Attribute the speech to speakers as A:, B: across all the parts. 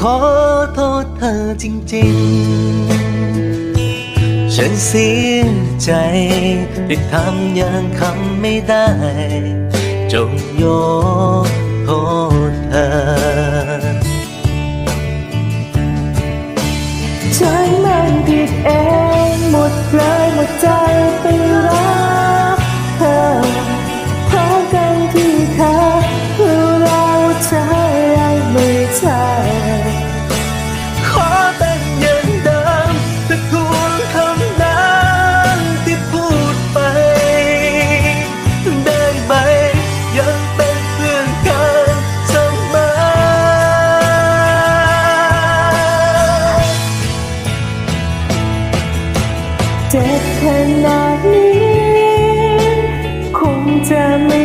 A: ขอ
B: โทษเธอจริงๆ ฉันเสียใจที่ทำอย่างคำไม่ได้ จงยกโทษ
A: time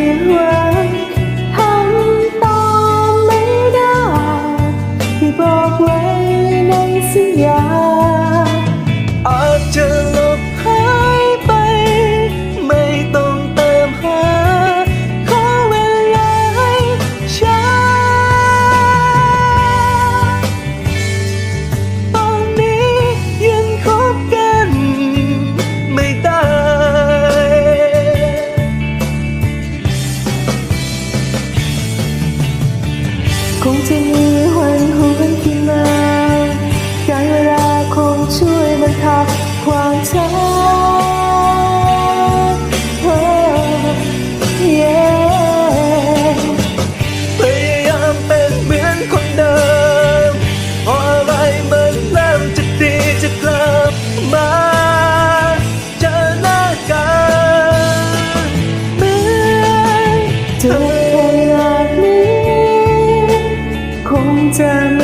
A: Cùng. จะไม่